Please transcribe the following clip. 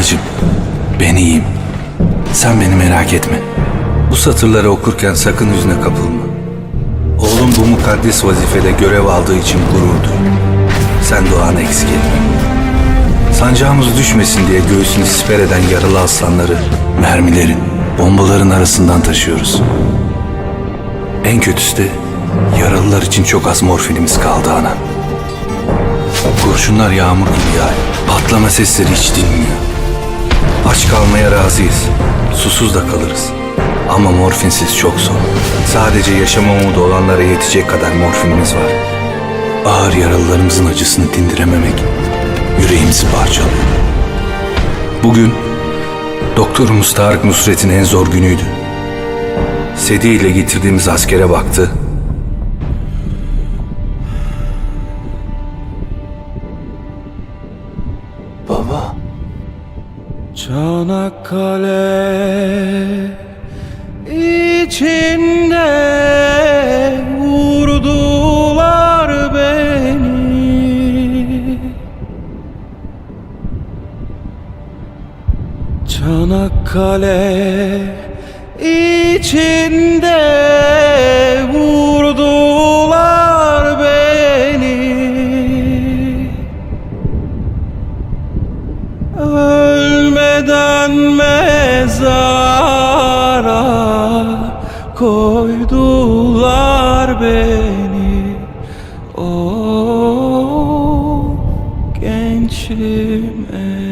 Anacığım, ben iyiyim. Sen beni merak etme. Bu satırları okurken sakın yüzüne kapılma. Oğlum bu mukaddes vazifede görev aldığı için gurur duy. Sen duanı eksik etme. Sancağımız düşmesin diye göğsünü siper eden yaralı aslanları mermilerin, bombaların arasından taşıyoruz. En kötüsü de yaralılar için çok az morfinimiz kaldı ana. Kurşunlar yağmur gibi yağıyor. Patlama sesleri hiç dinmiyor. Aç kalmaya razıyız. Susuz da kalırız. Ama morfinsiz çok zor. Sadece yaşama umudu olanlara yetecek kadar morfinimiz var. Ağır yaralılarımızın acısını dindirememek yüreğimizi parçalıyor. Bugün doktorumuz Tarık Nusret'in en zor günüydü. Sedi ile getirdiğimiz askere baktı. Çanakkale içinde vurdular beni. Çanakkale içinde vurdular beni Ölmeden mezara koydular beni? O gençliğim eyvah